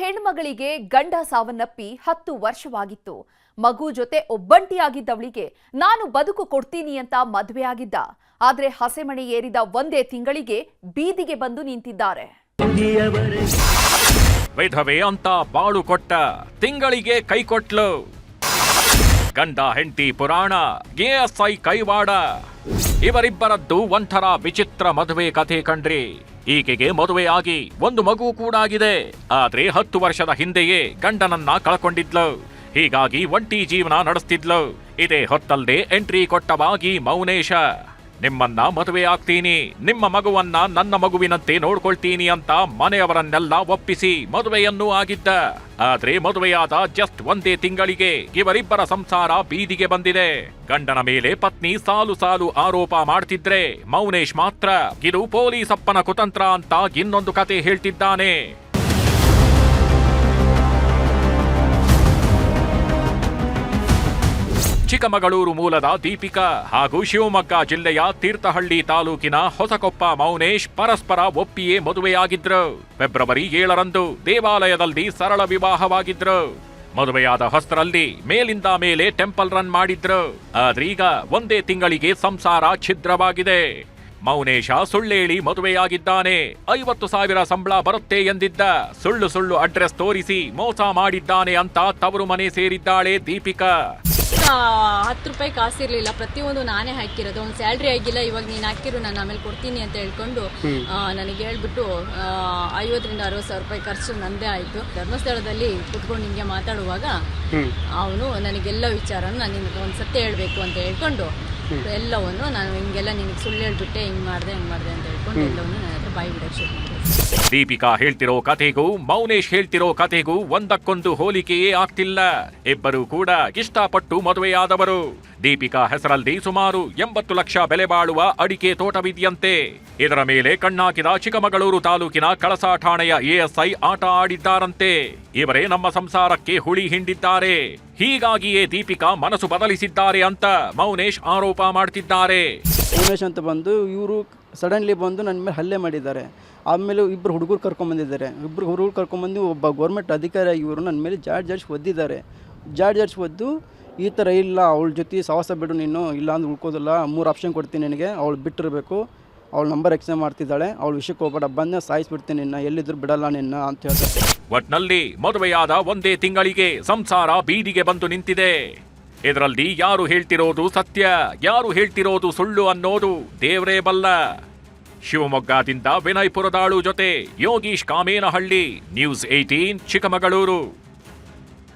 ಹೆಣ್ಮಗಳಿಗೆ ಗಂಡ ಸಾವನ್ನಪ್ಪಿ ಹತ್ತು ವರ್ಷವಾಗಿತ್ತು. ಮಗು ಜೊತೆ ಒಬ್ಬಂಟಿಯಾಗಿದ್ದವಳಿಗೆ ನಾನು ಬದುಕು ಕೊಡ್ತೀನಿ ಅಂತ ಮದುವೆಯಾಗಿದ್ದ ಆದ್ರೆ ಹಸೆಮಣೆ ಏರಿದ ಒಂದೇ ತಿಂಗಳಿಗೆ ಬೀದಿಗೆ ಬಂದು ನಿಂತಿದ್ದಾರೆ. ವಿಧವೆ ಅಂತ ಬಾಳು ಕೊಟ್ಟ ತಿಂಗಳಿಗೆ ಕೈ ಕೊಟ್ಲು. ಗಂಡ, ಹೆಂಡತಿ, ಪುರಾಣ ಕೈವಾಡ. ಇವರಿಬ್ಬರದ್ದು ಒಂಥರ ವಿಚಿತ್ರ ಮದುವೆ ಕಥೆ ಕಂಡ್ರಿ ಈಕೆಗೆ ಆಗಿ ಒಂದು ಮಗು ಕೂಡ ಆಗಿದೆ ಆದ್ರೆ ಹತ್ತು ವರ್ಷದ ಹಿಂದೆಯೇ ಗಂಡನನ್ನ ಕಳ್ಕೊಂಡಿದ್ಲು. ಹೀಗಾಗಿ ಒಂಟಿ ಜೀವನ ನಡೆಸ್ತಿದ್ಲು. ಇದೇ ಹೊತ್ತಲ್ದೆ ಎಂಟ್ರಿ ಕೊಟ್ಟವಾಗಿ ಮೌನೇಶ, ನಿಮ್ಮನ್ನ ಮದುವೆ ಆಗ್ತೀನಿ ನಿಮ್ಮ ಮಗುವನ್ನ ನನ್ನ ಮಗುವಿನಂತೆ ನೋಡ್ಕೊಳ್ತೀನಿ ಅಂತ ಮನೆಯವರನ್ನೆಲ್ಲ ಒಪ್ಪಿಸಿ ಮದುವೆಯನ್ನೂ ಆಗಿದ್ದ. ಆದ್ರೆ ಮದುವೆಯಾದ ಜಸ್ಟ್ ಒಂದೇ ತಿಂಗಳಿಗೆ ಇವರಿಬ್ಬರ ಸಂಸಾರ ಬೀದಿಗೆ ಬಂದಿದೆ. ಗಂಡನ ಮೇಲೆ ಪತ್ನಿ ಸಾಲು ಸಾಲು ಆರೋಪ ಮಾಡ್ತಿದ್ರೆ ಮೌನೇಶ್ ಮಾತ್ರ, ಇದು ಪೊಲೀಸಪ್ಪನ ಕುತಂತ್ರ ಅಂತ ಇನ್ನೊಂದು ಕತೆ ಹೇಳ್ತಿದ್ದಾನೆ. ಚಿಕ್ಕಮಗಳೂರು ಮೂಲದ ದೀಪಿಕಾ ಹಾಗೂ ಶಿವಮೊಗ್ಗ ಜಿಲ್ಲೆಯ ತೀರ್ಥಹಳ್ಳಿ ತಾಲೂಕಿನ ಹೊಸಕೊಪ್ಪ ಮೌನೇಶ್ ಪರಸ್ಪರ ಒಪ್ಪಿಯೇ ಮದುವೆಯಾಗಿದ್ರು. ಫೆಬ್ರವರಿ ಏಳರಂದು ದೇವಾಲಯದಲ್ಲಿ ಸರಳ ವಿವಾಹವಾಗಿದ್ರು. ಮದುವೆಯಾದ ಹೊಸರಲ್ಲಿ ಮೇಲಿಂದ ಮೇಲೆ ಟೆಂಪಲ್ ರನ್ ಮಾಡಿದ್ರು. ಆದ್ರೀಗ ಒಂದೇ ತಿಂಗಳಿಗೆ ಸಂಸಾರ ಛಿದ್ರವಾಗಿದೆ. ಮೌನೇಶ ಸುಳ್ಳೇಳಿ ಮದುವೆಯಾಗಿದ್ದಾನೆ. ಐವತ್ತು ಸಾವಿರ ಸಂಬಳ ಬರುತ್ತೆ ಎಂದಿದ್ದ. ಸುಳ್ಳು ಸುಳ್ಳು ಅಡ್ರೆಸ್ ತೋರಿಸಿ ಮೋಸ ಮಾಡಿದ್ದಾನೆ ಅಂತ ತವರು ಮನೆ ಸೇರಿದ್ದಾಳೆ ದೀಪಿಕಾ. ಆ, ಹತ್ತು ರೂಪಾಯಿ ಕಾಸಿರ್ಲಿಲ್ಲ. ಪ್ರತಿಯೊಂದು ನಾನೇ ಹಾಕಿರೋದು. ಒಂದು ಸ್ಯಾಲ್ರಿ ಆಗಿಲ್ಲ ಇವಾಗ ನೀನು ಹಾಕಿರು ನಾನು ಆಮೇಲೆ ಕೊಡ್ತೀನಿ ಅಂತ ಹೇಳ್ಕೊಂಡು ನನಗೆ ಹೇಳ್ಬಿಟ್ಟು ಐವತ್ತರಿಂದ ಅರವತ್ತು ಸಾವಿರ ರೂಪಾಯಿ ಖರ್ಚು ನಂದೇ ಆಯಿತು. ಧರ್ಮಸ್ಥಳದಲ್ಲಿ ಕುತ್ಕೊಂಡು ಹಿಂಗೆ ಮಾತಾಡುವಾಗ ಅವನು ನನಗೆಲ್ಲ ವಿಚಾರನ ನಾನು ನಿನಗೆ ಒಂದು ಸತ್ಯ ಹೇಳಬೇಕು ಅಂತ ಹೇಳ್ಕೊಂಡು ಎಲ್ಲವನ್ನು ನಾನು ಹಿಂಗೆಲ್ಲ ನಿನಗೆ ಸುಳ್ಳು ಹೇಳ್ಬಿಟ್ಟೆ ಹಿಂಗೆ ಮಾಡಿದೆ ಹಿಂಗೆ ಮಾಡಿದೆ ಅಂತ ಹೇಳ್ಕೊಂಡು ಎಲ್ಲವನ್ನು ನನ್ನ ಹತ್ರ ಬಾಯಿ ಬಿಡೋಕ್ಕೆ ಶುರು ಮಾಡಿದೆ. ದೀಪಿಕಾ ಹೇಳ್ತಿರೋ ಕಥೆಗೂ ಮೌನೇಶ್ ಹೇಳ್ತಿರೋ ಕಥೆಗೂ ಒಂದಕ್ಕೊಂದು ಹೋಲಿಕೆಯೇ ಆಗ್ತಿಲ್ಲ. ಇಬ್ಬರು ಕೂಡ ಇಷ್ಟಪಟ್ಟು ಮದುವೆಯಾದವರು. ದೀಪಿಕಾ ಹೆಸರಲ್ಲಿ ಸುಮಾರು ಎಂಬತ್ತು ಲಕ್ಷ ಬೆಲೆ ಬಾಳುವ ಅಡಿಕೆ ತೋಟವಿದೆಯಂತೆ. ಇದರ ಮೇಲೆ ಕಣ್ಣಾಕಿದ ಚಿಕ್ಕಮಗಳೂರು ತಾಲೂಕಿನ ಕಳಸಾ ಠಾಣೆಯ ಎಎಸ್ಐ ಆಟ ಆಡಿದ್ದಾರಂತೆ. ಇವರೇ ನಮ್ಮ ಸಂಸಾರಕ್ಕೆ ಹುಳಿ ಹಿಂಡಿದ್ದಾರೆ. ಹೀಗಾಗಿಯೇ ದೀಪಿಕಾ ಮನಸ್ಸು ಬದಲಿಸಿದ್ದಾರೆ ಅಂತ ಮೌನೇಶ್ ಆರೋಪ ಮಾಡ್ತಿದ್ದಾರೆ. ಮೌನೇಶ್ ಅಂತ ಬಂದು ಇವರು ಸಡನ್ಲಿ ಬಂದು ನನ್ನ ಮೇಲೆ ಹಲ್ಲೆ ಮಾಡಿದ್ದಾರೆ. ಆಮೇಲೆ ಇಬ್ಬರು ಹುಡುಗರು ಕರ್ಕೊಂಬಂದಿದ್ದಾರೆ ಇಬ್ಬರು ಹುಡುಗರು ಕರ್ಕೊಂಬಂದು ಒಬ್ಬ ಗೌರ್ಮೆಂಟ್ ಅಧಿಕಾರಿ ಇವರು ನನ್ನ ಮೇಲೆ ಜಾಡ್ ಜಾಡ್ಸ್ ಒದ್ದಿದ್ದಾರೆ. ಜಾಡ್ ಜಾಡ್ಸ್ ಒದ್ದು, ಈ ಥರ ಇಲ್ಲ, ಅವಳ ಜೊತೆ ಸಾಹಸ ಬಿಡು ನೀನು, ಇಲ್ಲ ಅಂದ್ರೆ ಉಳ್ಕೋದಿಲ್ಲ, ಮೂರು ಆಪ್ಷನ್ ಕೊಡ್ತೀನಿ ನಿನಗೆ, ಅವಳು ಬಿಟ್ಟಿರಬೇಕು, ಅವಳ ನಂಬರ್ ಎಕ್ಸ್ಚೇಂಜ್ ಮಾಡ್ತಿದ್ದಾಳೆ, ಅವಳ ವಿಷಯಕ್ಕೆ ಹೋಗ್ಬೇಡ ಬಂದ ಸಾಯಿಸ್ಬಿಡ್ತೀನಿ ನಿನ್ನ, ಎಲ್ಲಿದ್ರು ಬಿಡಲ್ಲ ನಿನ್ನ ಅಂತ ಹೇಳ್ತಾರೆ. ಒಟ್ನಲ್ಲಿ ಮದುವೆಯಾದ ಒಂದೇ ತಿಂಗಳಿಗೆ ಸಂಸಾರ ಬೀದಿಗೆ ಬಂದು ನಿಂತಿದೆ. ಇದರಲ್ಲಿ ಯಾರು ಹೇಳ್ತಿರೋದು ಸತ್ಯ, ಯಾರು ಹೇಳ್ತಿರೋದು ಸುಳ್ಳು ಅನ್ನೋದು ದೇವರೇ ಬಲ್ಲ. ಶಿವಮೊಗ್ಗದಿಂದ ವಿನಯ್ ಪುರದಾಳು ಜೊತೆ ಯೋಗೀಶ್ ಕಾಮೇನಹಳ್ಳಿ, ನ್ಯೂಸ್ ಏಯ್ಟೀನ್, ಚಿಕ್ಕಮಗಳೂರು.